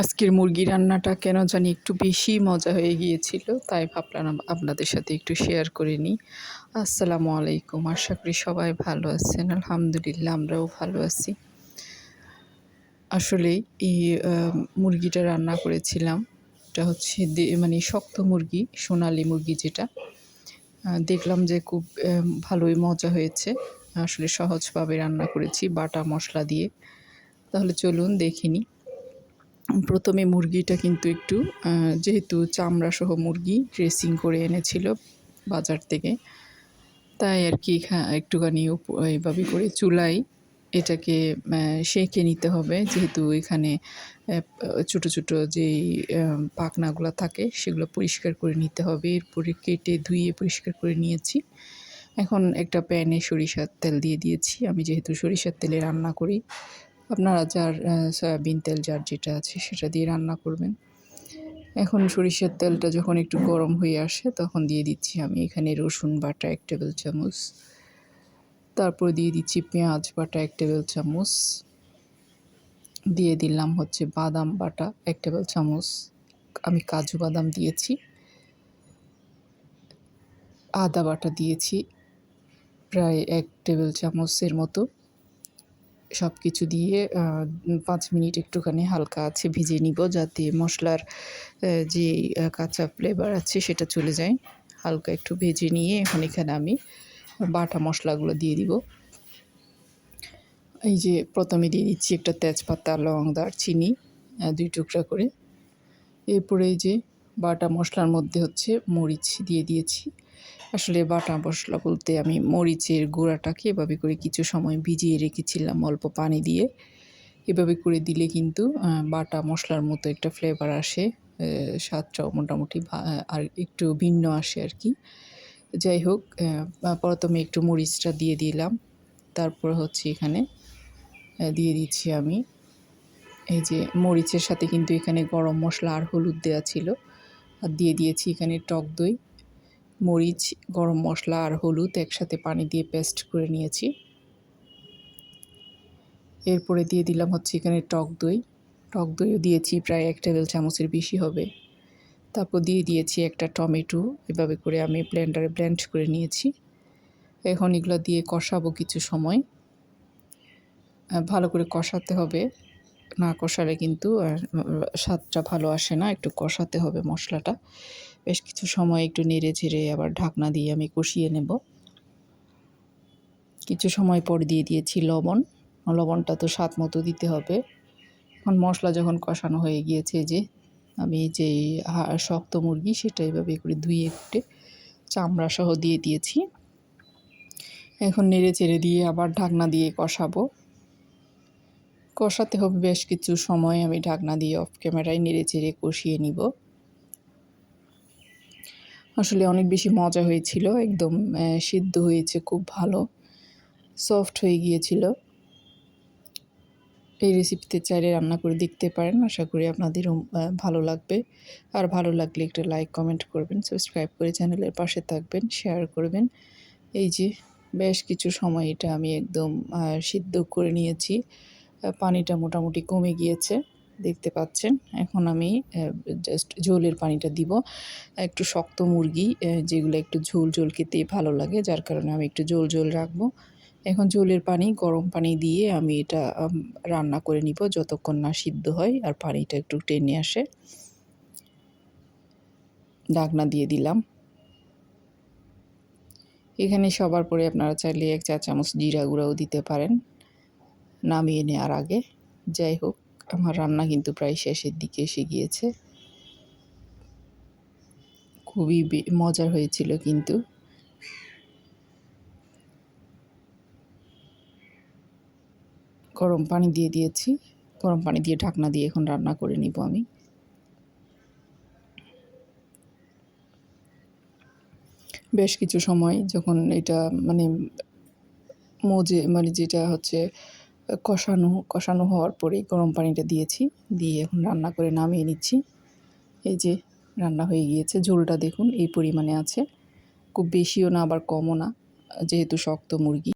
আজকের মুরগি রান্নাটা কেন জানি একটু বেশি মজা হয়ে গিয়েছিল, তাই ভাবলাম আপনাদের সাথে একটু শেয়ার করে নিই। আসসালামু আলাইকুম, আশা করি সবাই ভালো আছেন, আলহামদুলিল্লাহ আমরাও ভালো আছি। আসলে এই মুরগিটা রান্না করেছিলাম, এটা হচ্ছে মানে শক্ত মুরগি, সোনালি মুরগি যেটা। দেখলাম যে খুব ভালোই মজা হয়েছে, আসলে সহজভাবে রান্না করেছি বাটা মশলা দিয়ে। তাহলে চলুন দেখিনি প্রথমে মুরগিটা কিন্তু একটু যেহেতু চামড়া সহ মুরগি ড্রেসিং করে এনেছিল বাজার থেকে, তাই আর কি একটুখানি এইভাবে করে চুলাই এটাকে সেঁকে নিতে হবে। যেহেতু এখানে ছোট ছোট যেই পাখনাগুলো থাকে সেগুলো পরিষ্কার করে নিতে হবে। এরপরে কেটে ধুয়ে পরিষ্কার করে নিয়েছি। এখন একটা প্যানে সরিষার তেল দিয়ে দিয়েছি। আমি যেহেতু সরিষার তেলে রান্না করি আপনারা যার সয়াবিন তেল যার যেটা আছে সেটা দিয়ে রান্না করবেন। এখন সরিষার তেলটা যখন একটু গরম হয়ে আসে তখন দিয়ে দিচ্ছি আমি এখানে রসুন বাটা এক টেবিল চামচ। তারপর দিয়ে দিচ্ছি পেঁয়াজ বাটা এক টেবিল চামচ। দিয়ে দিলাম হচ্ছে বাদাম বাটা এক টেবিল চামচ। আমি কাজু বাদাম দিয়েছি। আদা বাটা দিয়েছি। প্রায় এক টেবিল চামচের মতো। সব কিছু দিয়ে পাঁচ মিনিট একটুখানি হালকা আছে ভিজিয়ে নিব যাতে মশলার যে কাঁচা ফ্লেভার আছে সেটা চলে যায়। হালকা একটু ভেজে নিয়ে এখন এখানে আমি বাটা মশলাগুলো দিয়ে দিব। এই যে, প্রথমে দিয়ে দিচ্ছি একটা তেজপাতা, লং, দারচিনি দুই টুকরা করে। এরপরে এই যে, বাটা মশলার মধ্যে হচ্ছে মরিচ দিয়ে দিয়েছি। আসলে বাটা মশলা বলতে আমি মরিচের গুঁড়াটাকে এভাবে করে কিছু সময় ভিজিয়ে রেখেছিলাম অল্প পানি দিয়ে। এভাবে করে দিলে কিন্তু বাটা মশলার মতো একটা ফ্লেভার আসে স্বাদটাও মোটামুটি আর একটু ভিন্ন আসে আর কি যাই হোক প্রথমে একটু মরিচটা দিয়ে দিলাম। তারপর হচ্ছে এখানে দিয়ে দিচ্ছি আমি। এই যে মরিচের সাথে কিন্তু এখানে গরম মশলা আর হলুদ দেওয়া ছিল। আর দিয়ে দিয়েছি এখানে টক দই। মরিচ, গরম মশলা আর হলুদ একসাথে পানি দিয়ে পেস্ট করে নিয়েছি। এরপরে দিয়ে দিলাম হচ্ছে এখানে টক দই। টক দইও দিয়েছি, প্রায় এক টেবিল চামচের বেশি হবে। তারপর দিয়ে দিয়েছি একটা টমেটো, এভাবে করে আমি ব্লেন্ডারে ব্লেন্ড করে নিয়েছি। এখন এগুলো দিয়ে কষাবো কিছু সময়। ভালো করে কষাতে হবে। না কষালে কিন্তু স্বাদটা ভালো আসে না, একটু কষাতে হবে মশলাটা। বেশ কিছু সময় একটু নেড়ে ঝেড়ে আবার ঢাকনা দিয়ে আমি কষিয়ে নেব। কিছু সময় পর দিয়ে দিয়েছি লবণ। লবণটা তো স্বাদ মতো দিতে হবে। এখন মশলা যখন কষানো হয়ে গিয়েছে যে, আমি যে শক্ত মুরগি সেটা এভাবে করে ধুয়ে কুটে চামড়া সহ দিয়ে দিয়েছি। এখন নেড়ে চেড়ে দিয়ে আবার ঢাকনা দিয়ে কষাবো। কষাতে হবে বেশ কিছু সময় আমি ঢাকনা দিয়ে অফ ক্যামেরায় নেড়ে চেড়ে কষিয়ে নিব। আসলে অনেক বেশি মজা হয়েছিল, একদম সিদ্ধ হয়েছে খুব ভালো সফট হয়ে গিয়েছিল। এই রেসিপিতে চাইলে রান্না করে দেখতে পারেন, আশা করি আপনাদেরও ভালো লাগবে। আর ভালো লাগলে একটা লাইক কমেন্ট করবেন সাবস্ক্রাইব করে চ্যানেলের পাশে থাকবেন শেয়ার করবেন। এই যে, বেশ কিছু সময় এটা আমি একদম সিদ্ধ করে নিয়েছি পানিটা মোটামুটি কমে গিয়েছে। দেখতে পাচ্ছেন। এখন আমি জাস্ট ঝোলের পানিটা দিব। একটু শক্ত মুরগি যেগুলো একটু ঝোল ঝোল খেতে ভালো লাগে, যার কারণে আমি একটু ঝোল ঝোল রাখব। এখন ঝোলের পানি, গরম পানি দিয়ে আমি এটা রান্না করে নিব যতক্ষণ না সিদ্ধ হয় আর পানিটা একটু টেনে আসে। ঢাকনা দিয়ে দিলাম। এখানে সবার পরে আপনারা চাইলে এক চা চামচ জিরা গুঁড়াও দিতে পারেন, নামিয়ে নেওয়ার আগে। যাই হোক। আমার রান্না কিন্তু প্রায় শেষের দিকে এসে গিয়েছে। খুবই মজার হয়েছিল কিন্তু। গরম পানি দিয়ে দিয়েছি। গরম পানি দিয়ে ঢাকনা দিয়ে এখন রান্না করে নিব আমি। বেশ কিছু সময় যখন এটা মানে মজে মানে যেটা হচ্ছে কষানো কষানো হওয়ার পরে গরম পানিটা দিয়েছি, দিয়ে এখন রান্না করে নামিয়ে নিচ্ছি। এই যে রান্না হয়ে গিয়েছে, ঝোলটা দেখুন এই পরিমাণে আছে। খুব বেশিও না, আবার কমও না, যেহেতু শক্ত মুরগি।